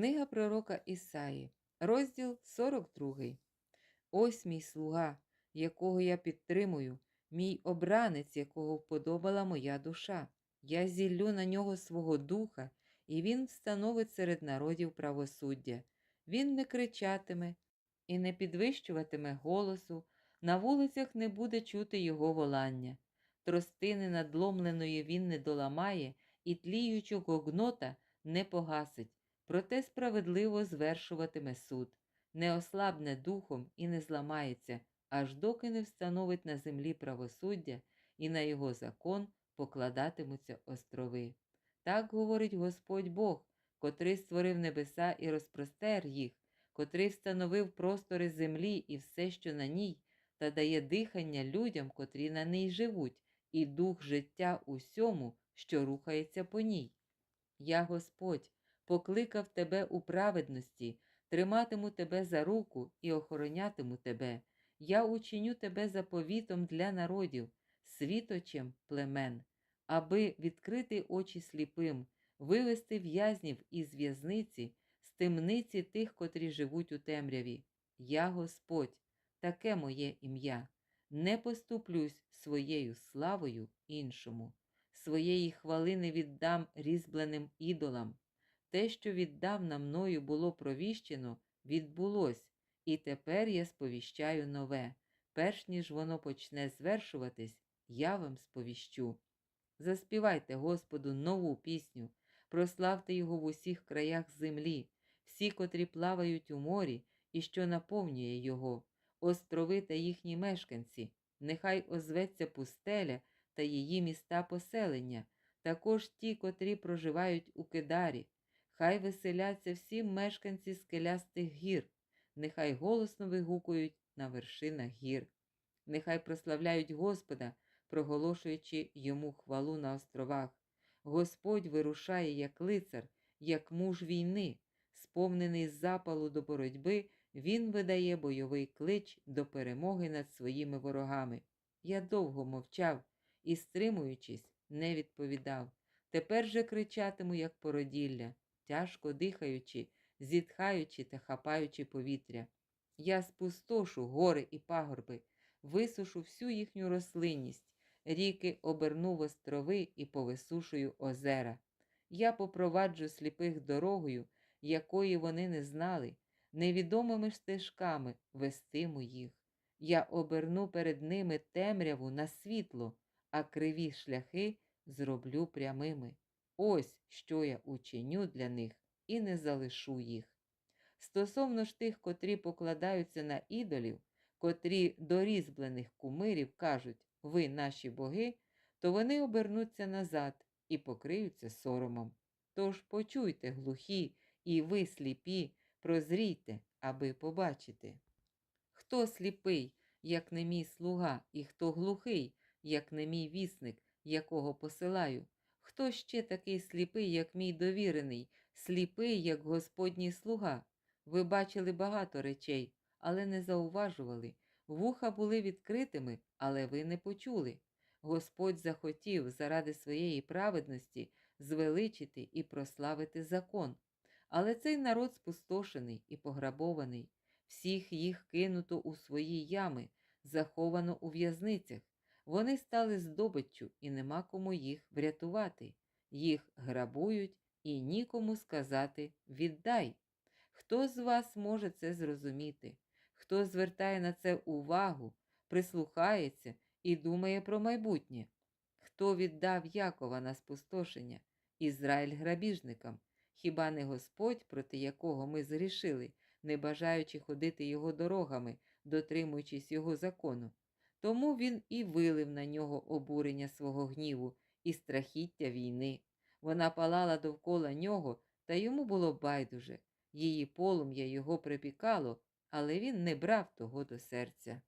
Книга пророка Ісаї, розділ 42. Ось мій слуга, якого я підтримую, мій обранець, якого вподобала моя душа. Я зіллю на нього свого духа, і він встановить серед народів правосуддя. Він не кричатиме і не підвищуватиме голосу, на вулицях не буде чути його волання. Тростини надломленої він не доламає, і тліючого гнота не погасить, проте справедливо звершуватиме суд, не ослабне духом і не зламається, аж доки не встановить на землі правосуддя і на його закон покладатимуться острови. Так говорить Господь Бог, котрий створив небеса і розпростер їх, котрий встановив простори землі і все, що на ній, та дає дихання людям, котрі на ній живуть, і дух життя усьому, що рухається по ній. Я, Господь, покликав тебе у праведності, триматиму тебе за руку і охоронятиму тебе. Я учиню тебе заповітом для народів, світочем племен, аби відкрити очі сліпим, вивести в'язнів із в'язниці, з темниці тих, котрі живуть у темряві. Я Господь, таке моє ім'я, не поступлюсь своєю славою іншому, своєї хвали не віддам різьбленим ідолам. Те, що віддавна мною було провіщено, відбулось, і тепер я сповіщаю нове. Перш ніж воно почне звершуватись, я вам сповіщу. Заспівайте Господу нову пісню, прославте Його в усіх краях землі, всі, котрі плавають у морі і що наповнює Його, острови та їхні мешканці, нехай озветься пустеля та її міста поселення, також ті, котрі проживають у Кидарі. Хай веселяться всі мешканці скелястих гір, нехай голосно вигукують на вершинах гір, нехай прославляють Господа, проголошуючи йому хвалу на островах. Господь вирушає як лицар, як муж війни, сповнений запалу до боротьби, він видає бойовий клич до перемоги над своїми ворогами. Я довго мовчав і, стримуючись, не відповідав. Тепер же кричатиму, як породілля тяжко дихаючи, зітхаючи та хапаючи повітря. Я спустошу гори і пагорби, висушу всю їхню рослинність, ріки оберну в острови і повисушую озера. Я попроваджу сліпих дорогою, якої вони не знали, невідомими стежками вестиму їх. Я оберну перед ними темряву на світло, а криві шляхи зроблю прямими. Ось що я учиню для них і не залишу їх. Стосовно ж тих, котрі покладаються на ідолів, котрі до різьблених кумирів кажуть ви наші боги, то вони обернуться назад і покриються соромом. Тож почуйте, глухі, і ви сліпі, прозрійте, аби побачити. Хто сліпий, як не мій слуга, і хто глухий, як не мій вісник, якого посилаю? Хто ще такий сліпий, як мій довірений, сліпий, як Господній слуга? Ви бачили багато речей, але не зауважували. Вуха були відкритими, але ви не почули. Господь захотів заради своєї праведності звеличити і прославити закон. Але цей народ спустошений і пограбований, всіх їх кинуто у свої ями, заховано у в'язницях. Вони стали здобиччю і нема кому їх врятувати. Їх грабують і нікому сказати віддай. Хто з вас може це зрозуміти? Хто звертає на це увагу, прислухається і думає про майбутнє? Хто віддав Якова на спустошення, Ізраїль грабіжникам? Хіба не Господь, проти якого ми зрішили, не бажаючи ходити його дорогами, дотримуючись його закону? Тому він і вилив на нього обурення свого гніву і страхіття війни. Вона палала довкола нього, та йому було байдуже. Її полум'я його припікало, але він не брав того до серця.